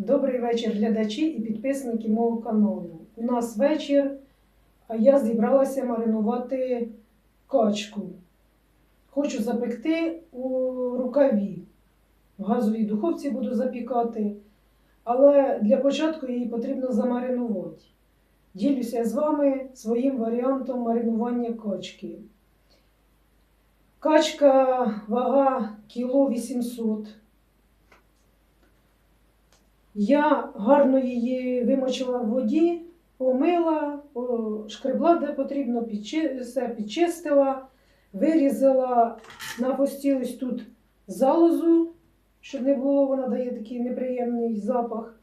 Добрий вечір, глядачі і підписники мого каналу. У нас вечір, а я зібралася маринувати качку. Хочу запекти у рукаві. В газовій духовці буду запікати, але для початку її потрібно замаринувати. Ділюся з вами своїм варіантом маринування качки. Качка вага кіло 800 я гарно її вимочила в воді, помила, шкребла, де потрібно, все підчистила, вирізала на пості ось тут залозу, щоб не було, вона дає такий неприємний запах.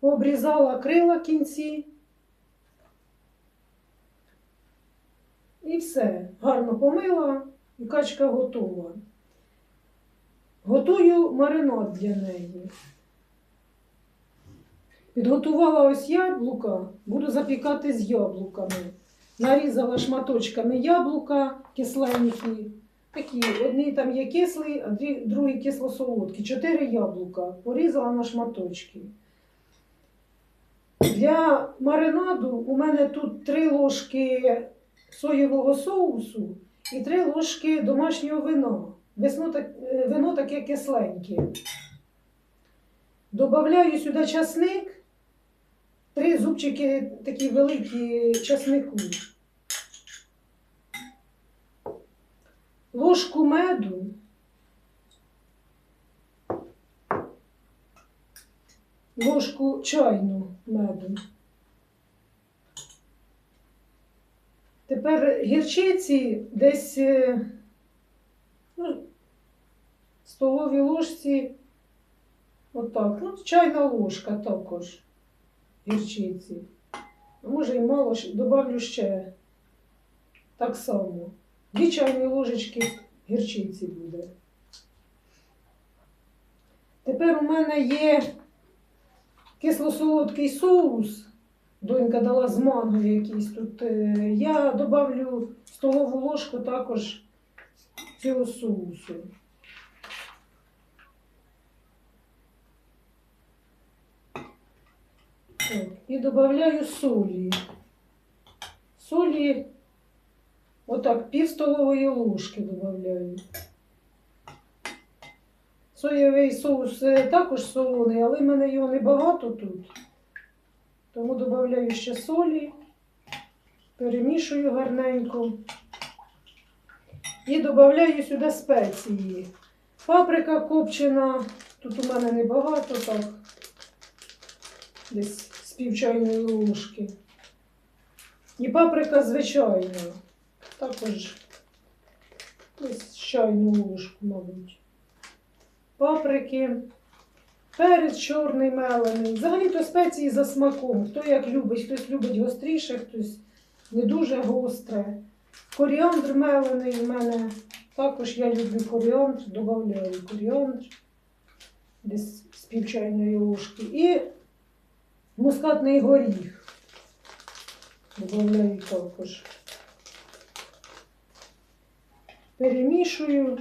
Обрізала крила кінці. І все. Гарно помила, і качка готова. Готую маринад для неї. Підготувала ось яблука, буду запікати з яблуками. Нарізала шматочками яблука кисленькі. Такі, одні там є кислі, а другі кисло-солодкі. Чотири яблука. Порізала на шматочки. Для маринаду у мене тут три ложки соєвого соусу і три ложки домашнього вина. Вино, так, е, вино таке кисленьке. Добавляю сюди часник, три зубчики такі великі часнику, ложку меду, ложку чайну меду. Тепер гірчиці десь е, ну, столовій ложці Отак. Ну, чайна ложка також гірчиці. А може і мало, добавлю ще так само. Дві чайні ложечки гірчиці буде. Тепер у мене є кисло-солодкий соус. Донька дала з манго якийсь тут. е, Я добавлю столову ложку також цього соусу. І додаю солі. Солі, отак, пів столової ложки додаю. Соєвий соус е, також солоний, але в мене його небагато тут. Тому додаю ще солі, перемішую гарненько. І додаю сюди спеції. Паприка копчена, тут у мене небагато, так десь пів чайної. І паприка звичайна. Також десь чайну ложку, мабуть. Паприки, перець чорний мелений. Взагалі-то спеції за смаком. Хто як любить, хтось любить гостріше, хтось не дуже гостре. Коріандр мелений в мене. Також я люблю коріандр, додаю коріандр десь з пів чайної ложки. І Мускатний горіх. Добавляю також. Перемішую.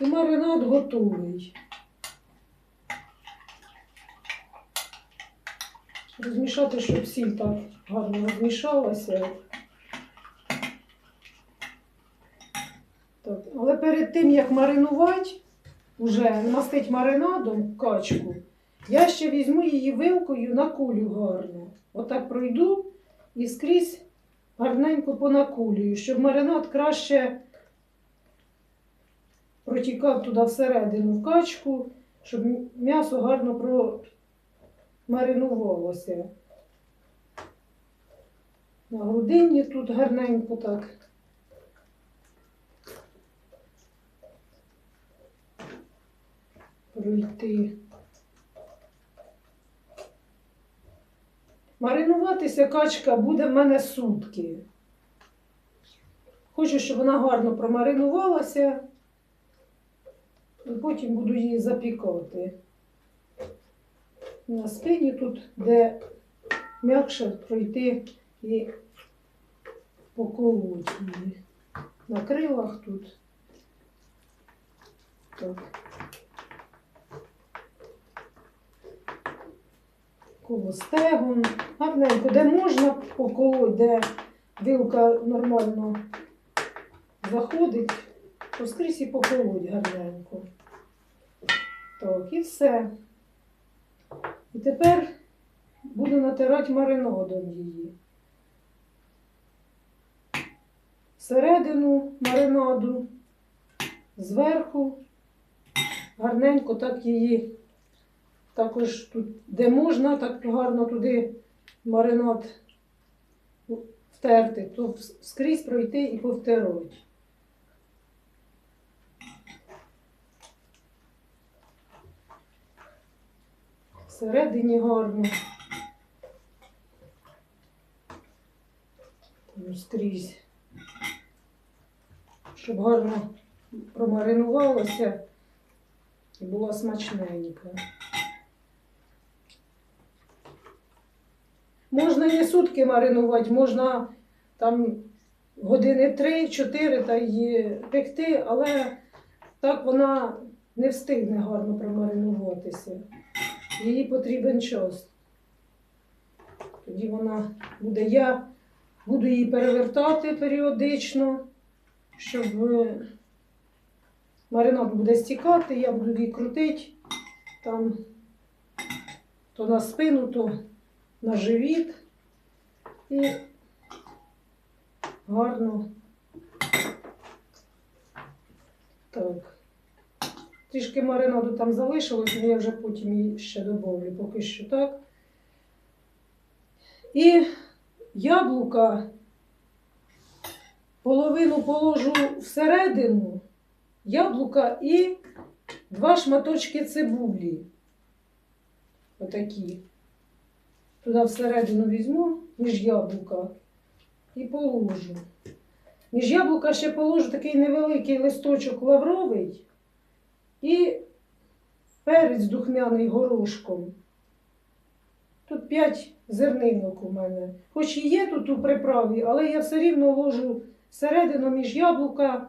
І маринад готовий. Розмішати, щоб сіль так гарно розмішалася. Так. Але перед тим, як маринувати, уже мастить маринадом качку, я ще візьму її вилкою накулю гарно. Отак пройду і скрізь гарненько понакулюю, щоб маринад краще протікав туди всередину в качку, щоб м'ясо гарно промаринувалося. На грудині тут гарненько так. Пройти. Маринуватися качка буде в мене сутки. Хочу, щоб вона гарно промаринувалася, і потім буду її запікати. На спині тут, де м'якше пройти і поколоть її. На крилах тут. Так. Коло стегон. Гарненько, де можна поколоть, де вилка нормально заходить, то скрізь і поколоть гарненько. Так, і все. І тепер буду натирати маринадом її. Всередину маринаду, зверху, гарненько так її також тут, де можна, так гарно туди маринад втерти, то скрізь пройти і повтирати. Всередині гарно. Скрізь. Щоб гарно промаринувалося і була смачненька. Можна і сутки маринувати, можна там години 3-4 та й пекти, але так вона не встигне гарно промаринуватися. Їй потрібен час. Тоді вона буде. Я буду її перевертати періодично, щоб е, маринад буде стікати, я буду її крутити там то на спину, то на живіт і гарно. Так. Трішки маринаду там залишилось, але я вже потім її ще додавлю, поки що так. І яблука половину положу всередину, яблука і два шматочки цибулі. Отакі. Туди всередину візьму між яблука і положу. Між яблука ще положу такий невеликий листочок лавровий і перець духмяний горошком. Тут 5 зернинок у мене. Хоч і є тут у приправі, але я все рівно ложу всередину між яблука.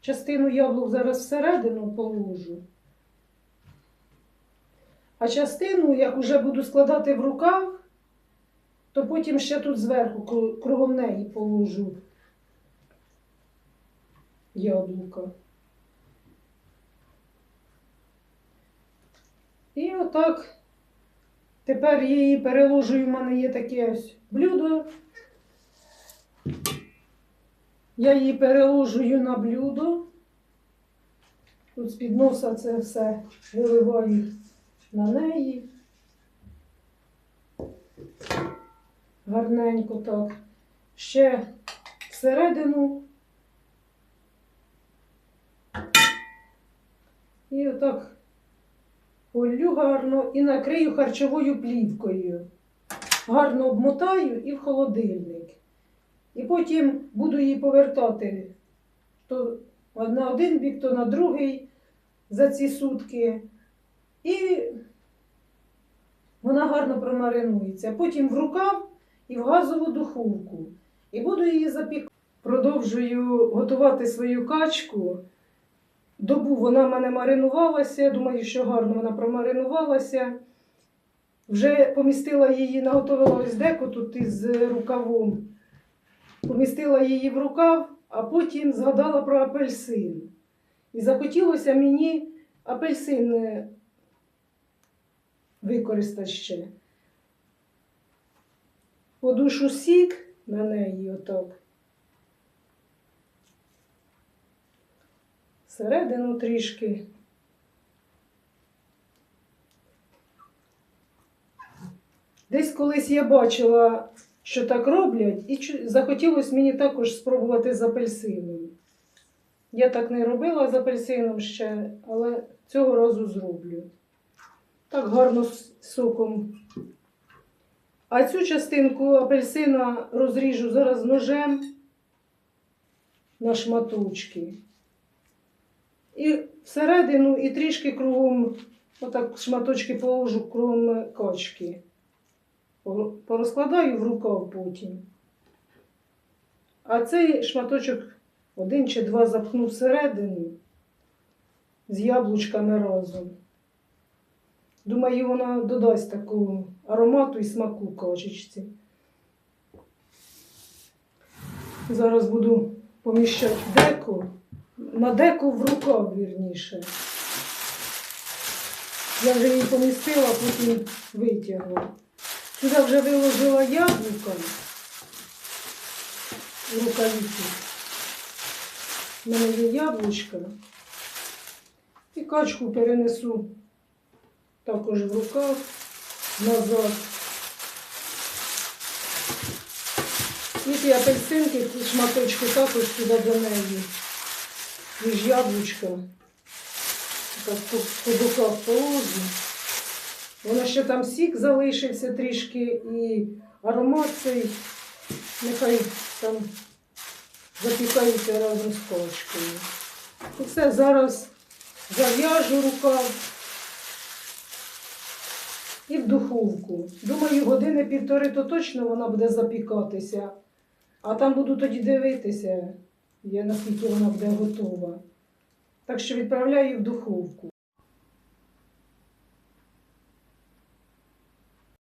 Частину яблук зараз всередину положу. А частину, як уже буду складати в рукав, то потім ще тут зверху кругом неї положу яблука. І отак тепер її переложую, в мене є таке ось блюдо. Я її переложую на блюдо. Тут з-під носа це все виливаю на неї. Гарненько так. Ще всередину. І отак полю гарно і накрию харчовою плівкою. Гарно обмотаю і в холодильник. І потім буду її повертати то на один бік, то на другий за ці сутки. І вона гарно промаринується. Потім в рукав і в газову духовку. І буду її запікати. Продовжую готувати свою качку. Добу вона в мене маринувалася. Думаю, що гарно вона промаринувалася. Вже помістила її, наготовила ось деко тут із рукавом. Помістила її в рукав, а потім згадала про апельсин. І захотілося мені апельсин е, використати ще. Подушу сік на неї отак. Всередину трішки. Десь колись я бачила, що так роблять, і захотілося мені також спробувати з апельсином. Я так не робила з апельсином ще, але цього разу зроблю. Так гарно з соком. А цю частинку апельсина розріжу зараз ножем на шматочки. І всередину, і трішки кругом, отак шматочки положу кругом качки. Порозкладаю в рукав потім. А цей шматочок один чи два запхну всередину з яблучками разом. Думаю, вона додасть такого аромату і смаку качечці. Зараз буду поміщати в деко. На деко в рукав, вірніше. Я вже її помістила, потім витягну. Сюди вже виложила яблука в рукавиці. У мене є яблучка. І качку перенесу також в рукав назад. І ті апельсинки, ті шматочки також сюди до неї. Між яблучка. Так по, боках положу. Воно ще там сік залишився трішки і аромат цей нехай там запікається разом з качкою. І все, зараз зав'яжу рукав і в духовку. Думаю, години півтори то точно вона буде запікатися. А там буду тоді дивитися, я, наскільки вона буде готова. Так що відправляю в духовку.